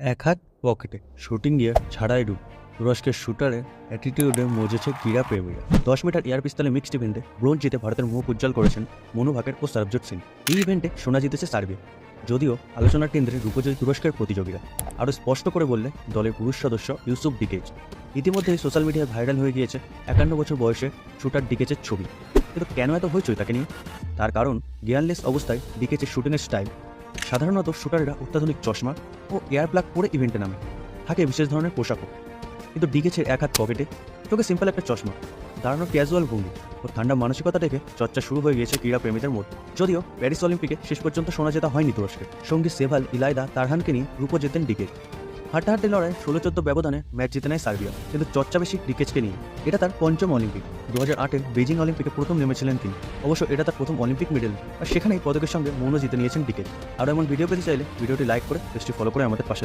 এক হাত পকেটে শুটিং গিয়ার ছাড়াই ডুব তুরস্কের শুটারের অ্যাটিটিউডে মজেছে ক্রীড়া প্রেমীরা। দশ মিটার এয়ার পিস্তলে মিক্সড ইভেন্টে ব্রোঞ্জ জিতে ভারতের মুখ উজ্জ্বল করেছেন মনু ভাকের ও সরবজোৎ সিং। এই ইভেন্টে সোনা জিতেছে সার্বিয়া। যদিও আলোচনার কেন্দ্রে রূপজয়ী তুরস্কের প্রতিযোগীরা। আরও স্পষ্ট করে বললে দলের পুরুষ সদস্য ইউসুফ ডিকেজ। ইতিমধ্যেই সোশ্যাল মিডিয়ায় ভাইরাল হয়ে গিয়েছে একান্ন বছর বয়সে শুটার ডিকেজের ছবি। কিন্তু কেন এত হইচই তাকে নিয়ে? তার কারণ গিয়ারলেস অবস্থায় ডিকেজের শুটিংয়ের স্টাইল। সাধারণত শুটারেরা অত্যাধুনিক চশমা ও এয়ার প্লাগ পরে ইভেন্টে নামে। থাকে বিশেষ ধরনের পোশাকও। কিন্তু ডিগেছে এক হাত পকেটে। চোখে সিম্পল একটা চশমা। দাঁড়ানো ক্যাজুয়াল ভঙ্গি ও ঠান্ডা মানসিকতা দেখে চর্চা শুরু হয়ে গিয়েছে ক্রীড়া প্রেমীদের মধ্যে। যদিও প্যারিস অলিম্পিকে শেষ পর্যন্ত শোনা যেতে হয়নি তুরস্কের। সঙ্গী সেভাল ইলাইদা তারহানকে নিয়ে রূপো জেতেন ডিকেজ হাড্ডাহাড্ডি লড়াই ষোলো চোদ্দ ব্যবধানে ম্যাচ জিতে নেয় সার্বিয়া। কিন্তু চর্চা বেশি ক্রিকেটকে নিয়ে। এটা তার পঞ্চম অলিম্পিক। দু হাজার আটের বেজিং অলিম্পিকে প্রথম নেমেছিলেন তিনি। অবশ্য এটা তার প্রথম অলিম্পিক মেডেল। আর সেখানেই পদকের সঙ্গে মৌন জিতে নিয়েছেন ক্রিকেট। আর এমন ভিডিও পেতে চাইলে ভিডিওটি লাইক করে, পেজটি ফলো করে আমাদের পাশে